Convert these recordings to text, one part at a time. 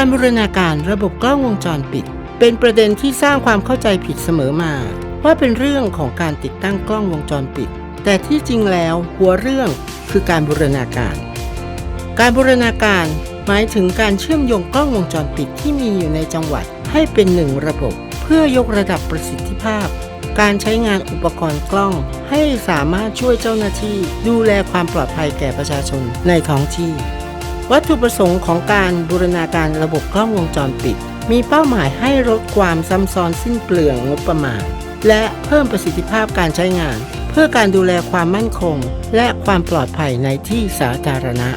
การบูรณาการระบบกล้องวงจรปิด เป็นประเด็นที่สร้างความเข้าใจผิดเสมอมา ว่าเป็นเรื่องของการติดตั้งกล้องวงจรปิด แต่ที่จริงแล้วหัวเรื่องคือการบูรณาการ การบูรณาการหมายถึงการเชื่อมโยงกล้องวงจรปิดที่มีอยู่ในจังหวัดให้เป็นหนึ่งระบบ เพื่อยกระดับประสิทธิภาพ การใช้งานอุปกรณ์กล้อง ให้สามารถช่วยเจ้าหน้าที่ดูแลความปลอดภัยแก่ประชาชนในท้องที่ วัตถุประสงค์ของการบูรณาการระบบกล้องวงจรปิด มีเป้าหมายให้ลดความซ้ำซ้อนสิ้นเปลืองงบประมาณ และเพิ่มประสิทธิภาพการใช้งาน เพื่อการดูแลความมั่นคง และความปลอดภัยในที่สาธารณะ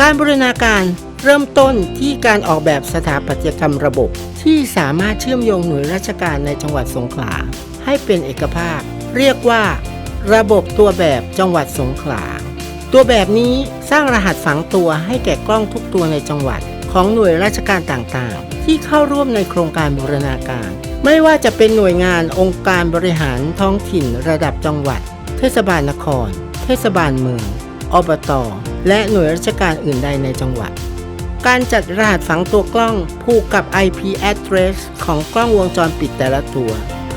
การบูรณาการเริ่มต้นที่การออกแบบสถาปัตยกรรมระบบ ที่สามารถเชื่อมโยงหน่วยราชการในจังหวัดสงขลาให้เป็นเอกภาพ เรียกว่า ระบบตัวแบบจังหวัดสงขลา ตัวแบบนี้สร้างรหัสฝังตัวให้แก่กล้องทุกตัวในจังหวัด ของหน่วยราชการต่างๆ ที่เข้าร่วมในโครงการบูรณาการ ไม่ว่าจะเป็นหน่วยงานองค์การบริหารท้องถิ่นระดับจังหวัด เทศบาลนคร เทศบาลเมืองอบตและหน่วยราชการอื่นใดในจังหวัด การจัดรหัสฝังตัวกล้องผูกกับ IP address ของกล้องวงจรปิดแต่ละตัว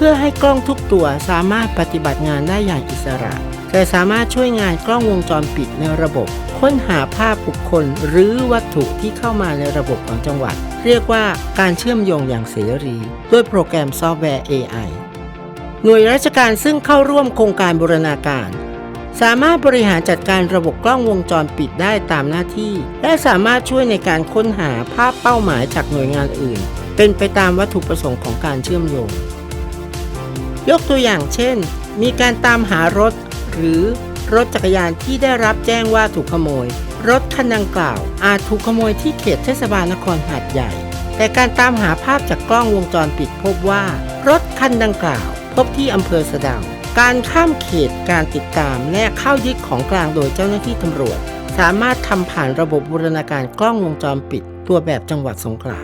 พื่อให้กล้องทุกตัวสามารถปฏิบัติงานได้อย่างอิสระ แต่สามารถช่วยงานกล้องวงจรปิดในระบบ ค้นหาภาพบุคคลหรือวัตถุที่เข้ามาในระบบของจังหวัด เรียกว่าการเชื่อมโยงอย่างเสรี ด้วยโปรแกรมซอฟต์แวร์ AI หน่วยราชการซึ่งเข้าร่วมโครงการบูรณาการสามารถบริหารจัดการระบบกล้องวงจรปิดได้ตามหน้าที่ และสามารถช่วยในการค้นหาภาพเป้าหมายจากหน่วยงานอื่น เป็นไปตามวัตถุประสงค์ของการเชื่อมโยง ยกตัวอย่างเช่น มีการตามหารถ หรือรถจักรยานที่ได้รับแจ้งว่าถูกขโมย รถคันดังกล่าว อาจถูกขโมยที่เขตเทศบาลนครหาดใหญ่ แต่การตามหาภาพจากกล้องวงจรปิดพบว่า รถคันดังกล่าว พบที่อำเภอสะดาการข้ามเขตการติดตามและเข้ายึดของกลางโดยเจ้าหน้าที่ตำรวจ สามารถทำผ่านระบบบูรณาการกล้องวงจรปิด ตัวแบบจังหวัดสงขลา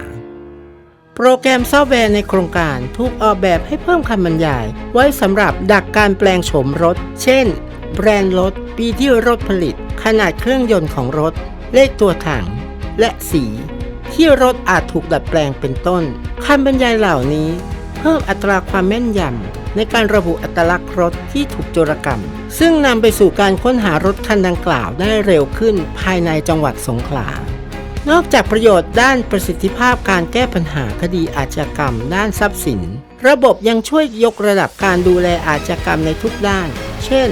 โปรแกรมซอฟต์แวร์ในโครงการถูกออกแบบให้เพิ่มคำบรรยาย ไว้สำหรับดักการแปลงโฉมรถ เช่น แบรนด์รถ ปีที่รถผลิต ขนาดเครื่องยนต์ของรถ เลขตัวถัง และสี ที่รถอาจถูกดัดแปลงเป็นต้นคำบรรยายเหล่านี้ เพิ่มอัตราความแม่นยำในการระบุอัตลักษณ์รถที่ถูกโจรกรรม ซึ่งนำไปสู่การค้นหารถคันดังกล่าวได้เร็วขึ้นภายในจังหวัดสงขลา นอกจากประโยชน์ด้านประสิทธิภาพการแก้ปัญหาคดีอาชญากรรม ด้านทรัพย์สิน ระบบยังช่วยยกระดับการดูแลอาชญากรรมในทุกด้าน เช่น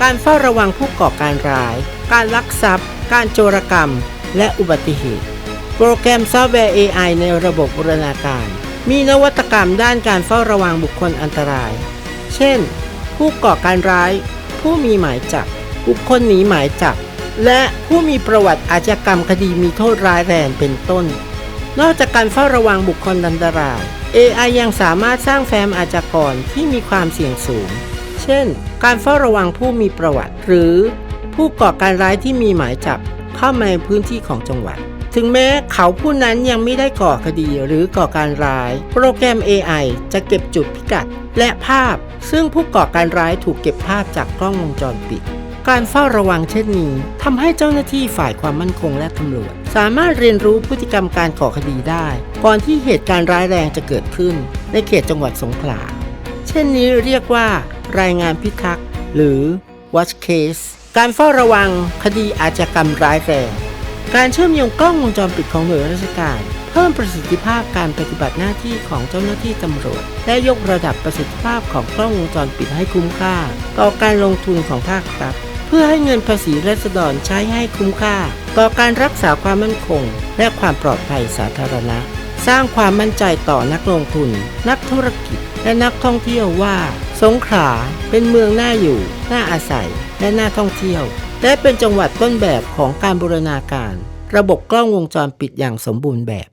การเฝ้าระวังผู้ก่อการร้าย การลักทรัพย์ การโจรกรรม และอุบัติเหตุ โปรแกรมซอฟต์แวร์ AI ในระบบบูรณาการ มีนวัตกรรมด้านการเฝ้าระวังบุคคลอันตราย เช่น ผู้ก่อการร้าย ผู้มีหมายจับ บุคคลหนีหมายจับ และผู้มีประวัติอาชญากรรมคดีมีโทษร้ายแรงเป็นต้น นอกจากการเฝ้าระวังบุคคลอันตราย AI ยังสามารถสร้างแฟ้มอาชญากรที่มีความเสี่ยงสูง เช่น การเฝ้าระวังผู้มีประวัติ หรือผู้ก่อการร้ายที่มีหมายจับเข้ามาในพื้นที่ของจังหวัด ถึงแม้เขาผู้นั้นยังไม่ได้ก่อคดีหรือก่อการร้าย โปรแกรม AI จะเก็บจุดพิกัด และภาพ ซึ่งผู้ก่อการร้ายถูกเก็บภาพจากกล้องวงจรปิด การเฝ้าระวังเช่นนี้ทำให้เจ้าหน้าที่ฝ่ายความมั่นคงและตำรวจ สามารถเรียนรู้พฤติกรรมการก่อคดีได้ ก่อนที่เหตุการณ์ร้ายแรงจะเกิดขึ้น ในเขตจังหวัดสงขลา เช่นนี้เรียกว่า รายงานพิทักษ์หรือ watch case การเฝ้าระวังคดีอาชญากรรมร้ายแรงการเชื่อมโยงกล้องวงจรปิดของหน่วยราชการ เพิ่มประสิทธิภาพการปฏิบัติหน้าที่ของเจ้าหน้าที่ตำรวจ และยกระดับประสิทธิภาพของกล้องวงจรปิดให้คุ้มค่า ต่อการลงทุนของภาครัฐ เพื่อให้เงินภาษีราษฎรใช้ให้คุ้มค่า ต่อการรักษาความมั่นคง และความปลอดภัยสาธารณะ สร้างความมั่นใจต่อนักลงทุน นักธุรกิจ และนักท่องเที่ยวว่า สงขลาเป็นเมืองน่าอยู่ น่าอาศัย และน่าท่องเที่ยว และเป็นจังหวัดต้นแบบของการบูรณาการ ระบบกล้องวงจรปิดอย่างสมบูรณ์แบบ